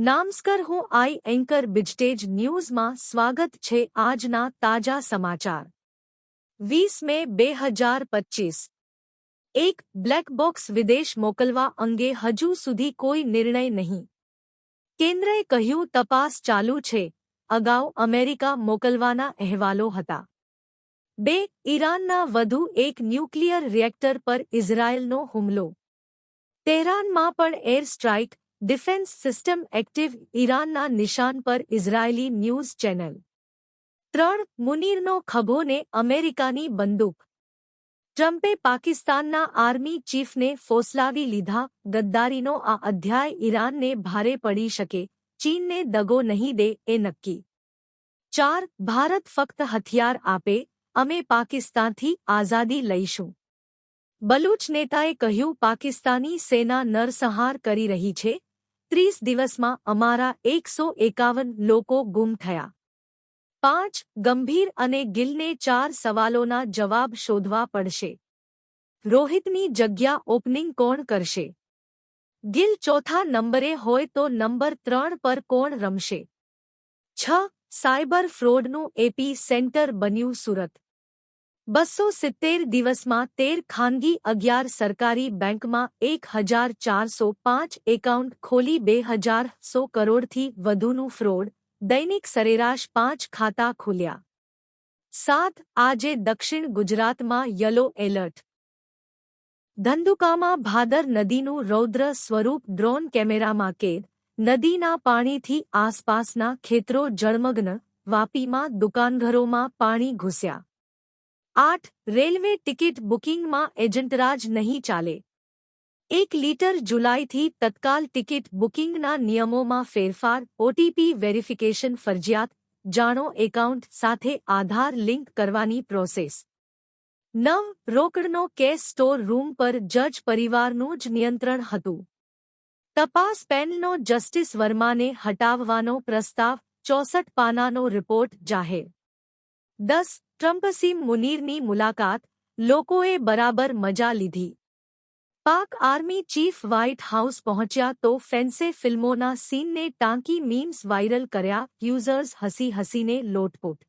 નામસ્કર હું આઈ એન્કર બિજટેજ ન્યૂઝમાં સ્વાગત છે આજના તાજા સમાચાર. વીસ મે બે હજાર પચ્ચીસ એક બ્લેક બોક્સ વિદેશ મોકલવા અંગે હજુ સુધી કોઈ નિર્ણય નહીં. કેન્દ્રએ કહ્યું તપાસ ચાલુ છે, અગાઉ અમેરિકા મોકલવાના અહેવાલો હતા. બે, ઈરાનના વધુ એક ન્યુક્લિયર રિએક્ટર પર ઇઝરાયેલનો હુમલો. તેહરાનમાં પણ air strike defence system active ઈરાનના નિશાન પર ઇઝરાયેલી ન્યૂઝ ચેનલ. ત્રણ મુનીરનો ખભોને અમેરિકાની બંદૂક. ટ્રમ્પે પાકિસ્તાનના આર્મી ચીફને ફોસલાવી લીધા, ગદ્દારીનો આ અધ્યાય ઈરાનને ભારે પડી શકે, ચીનને દગો નહીં દે એ નક્કી. ચાર, ભારત ફક્ત હથિયાર આપે, અમે પાકિસ્તાનથી આઝાદી લઈશું. બલૂચ નેતાએ કહ્યું, પાકિસ્તાની સેના નરસંહાર કરી રહી છે ત્રીસ દિવસમાં અમારા એકસો એકાવન લોકો ગુમ થયા. પાંચ ગંભીર અને ગિલને ચાર સવાલોના જવાબ શોધવા પડશે. રોહિતની જગ્યા ઓપનિંગ કોણ કરશે? ગિલ ચોથા નંબરે હોય તો નંબર ત્રણ પર કોણ રમશે? છ સાયબર ફ્રોડનું એપી સેન્ટર બન્યું સુરત. બસો સિત્તેર દિવસમાં તેર ખાનગી અગિયાર સરકારી બેંકમાં એક હજાર ચારસો પાંચ એકાઉન્ટ ખોલી બે હજાર સો કરોડથી વધુનું ફ્રોડ, દૈનિક સરેરાશ પાંચ ખાતા ખુલ્યા. સાત, આજે દક્ષિણ ગુજરાતમાં યલો એલર્ટ. ધંધુકામાં ભાદર નદીનું રૌદ્ર સ્વરૂપ ડ્રોન કેમેરામાં કેદ, નદીના પાણીથી આસપાસના ખેતરો જળમગ્ન, વાપીમાં દુકાનઘરોમાં પાણી ઘૂસ્યા. આઠ, રેલવે ટિકિટ બુકિંગમાં એજન્ટરાજ નહીં ચાલે. એક લીટર જુલાઈથી તત્કાલ ટિકિટ બુકિંગના નિયમોમાં ફેરફાર, ઓટીપી વેરિફિકેશન ફરજિયાત, જાણો એકાઉન્ટ સાથે આધાર લિંક કરવાની પ્રોસેસ. નવ, રોકડનો કેસ સ્ટોર રૂમ પર જજ પરિવારનું જ નિયંત્રણ હતું. તપાસ પેનલનો જસ્ટિસ વર્માને હટાવવાનો પ્રસ્તાવ, ચોસઠ પાનાનો રિપોર્ટ જાહેર. દસ ટ્રમ્પસીમ મુનીરની મુલાકાત લોકોએ બરાબર મજા લીધી પાક આર્મી ચીફ વ્હાઇટ હાઉસ પહોંચ્યા તો ફેન્સે ફિલ્મોના સીનને ટાંકી મીમ્સ વાયરલ કર્યા યુઝર્સ હસી હસીને લોટપોટ